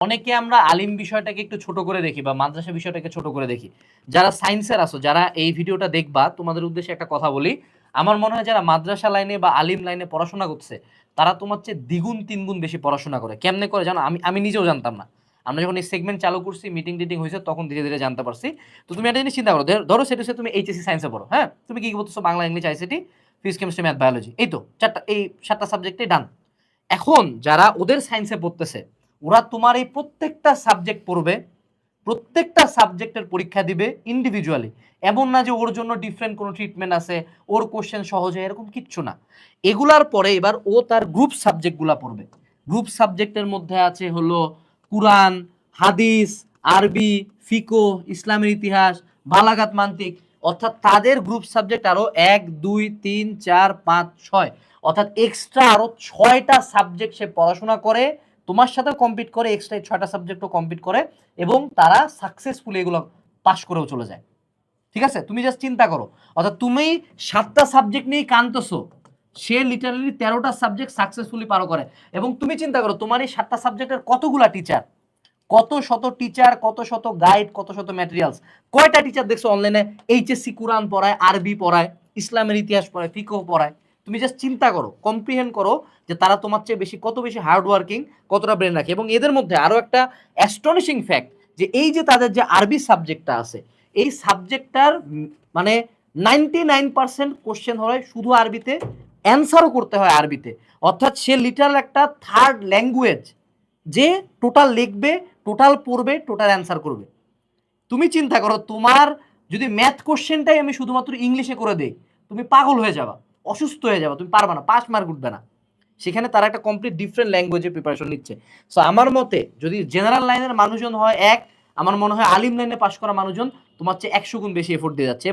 অনেকে আমরা আলিম বিষয়টাকে একটু ছোট করে দেখি বা মাদ্রাসা বিষয়টাকে ছোট করে দেখি। যারা সায়েন্সের আসো যারা এই ভিডিওটা দেখবা, তোমাদের উদ্দেশ্যে একটা কথা বলি। আমার মনে হয় যারা মাদ্রাসা লাইনে বা আলিম লাইনে পড়াশোনা করছে, তারা তোমার চেয়ে দ্বিগুণ, তিনগুণ বেশি পড়াশোনা করে। কেমনে করে জানো? আমি আমি নিজেও জানতাম না। আমরা যখন এই সেগমেন্ট চালু করছি মিটিং টিটিং হয়েছে তখন ধীরে ধীরে জানতে পারছি। তো তুমি একটা জিনিস চিন্তা করো ধরো সেটা হচ্ছে তুমি এইচএসসি সায়েন্সে পড়ো হ্যাঁ? তুমি কি কি বলতেছো Bangla, English ICT physics chemistry math biology এই তো, চারটা, এই সাতটা সাবজেক্টে ডান এখন যারা ওদের সায়েন্সে পড়তেছে ওরা তোমার এই প্রত্যেকটা সাবজেক্ট পড়বে, প্রত্যেকটা সাবজেক্টের পরীক্ষা দিবে ইন্ডিভিজুয়ালি এমন না যে ওর জন্য ডিফারেন্ট কোনো ট্রিটমেন্ট আছে, ওর কোশ্চেন সহজ হয়, এরকম কিচ্ছু না। এগুলার পরে এবার ও তার গ্রুপ সাবজেক্টগুলো পড়বে। গ্রুপ সাবজেক্টের মধ্যে আছে হলো কুরআন, হাদিস, আরবি ফিকো ইসলামের ইতিহাস, বালাগাত মান্তিক। অর্থাৎ তাদের গ্রুপ সাবজেক্ট আরও এক, দুই, তিন, চার, পাঁচ, ছয়। অর্থাৎ এক্সট্রা আরও ছয়টা সাবজেক্ট সে পড়াশোনা করে তোমার সাথে কম্পিট করে এক্সট্রা ছয়টা সাবজেক্টও কম্পিট করে এবং তারা সাকসেসফুলি এগুলো পাশ করেও চলে যায়। ঠিক আছে? তুমি জাস্ট চিন্তা করো। অর্থাৎ তুমি সাতটা সাবজেক্ট নিয়ে কানতেছো সে লিটারালি তেরোটা সাবজেক্ট সাকসেসফুলি পারো করে। এবং তুমি চিন্তা করো, তোমার এই সাতটা সাবজেক্টের কতগুলা টিচার কত শত টিচার কত শত গাইড কত শত ম্যাটেরিয়ালস কয়টা টিচার দেখছ অনলাইনে এইচএসসি কোরআন পড়ায় আরবি পড়ায় ইসলামের ইতিহাস পড়ায় ফিকো পড়ায়। তুমি জাস্ট চিন্তা করো কম্প্রিহেন্ড করো যে তারা তোমার চেয়ে বেশি কত বেশি হার্ড ওয়ার্কিং কতটা ব্রেন রাখে। এবং এদের মধ্যে আরও একটা অ্যাস্টনিশিং ফ্যাক্ট যে এই যে তাদের যে আরবি সাবজেক্টটা আছে, এই সাবজেক্টটার মানে নাইনটি নাইন পার্সেন্ট কোশ্চেন হয় শুধু আরবিতে অ্যান্সারও করতে হয় আরবিতে। অর্থাৎ সে লিটারাল একটা থার্ড ল্যাঙ্গুয়েজ যে টোটাল লিখবে টোটাল পড়বে টোটাল অ্যান্সার করবে। তুমি চিন্তা করো, তোমার যদি ম্যাথ কোশ্চেনটাই আমি শুধুমাত্র ইংলিশে করে দেই, তুমি পাগল হয়ে যাবা। অসুস্থ হয়ে যাবে, তুমি পারবা না পাস মার্ক উঠবে না। সেখানে তারা একটা কমপ্লিট ডিফারেন্ট ল্যাঙ্গুয়েজে প্রিপারেশন নিচ্ছে। সো আমার মতে, যদি জেনারেল লাইনের মানুষজন হয় এক, আমার মনে হয় আলিম লাইনে পাশ করা মানুষজন তোমার চেয়ে একশো গুণ বেশি এফোর্ট দিয়ে যাচ্ছে।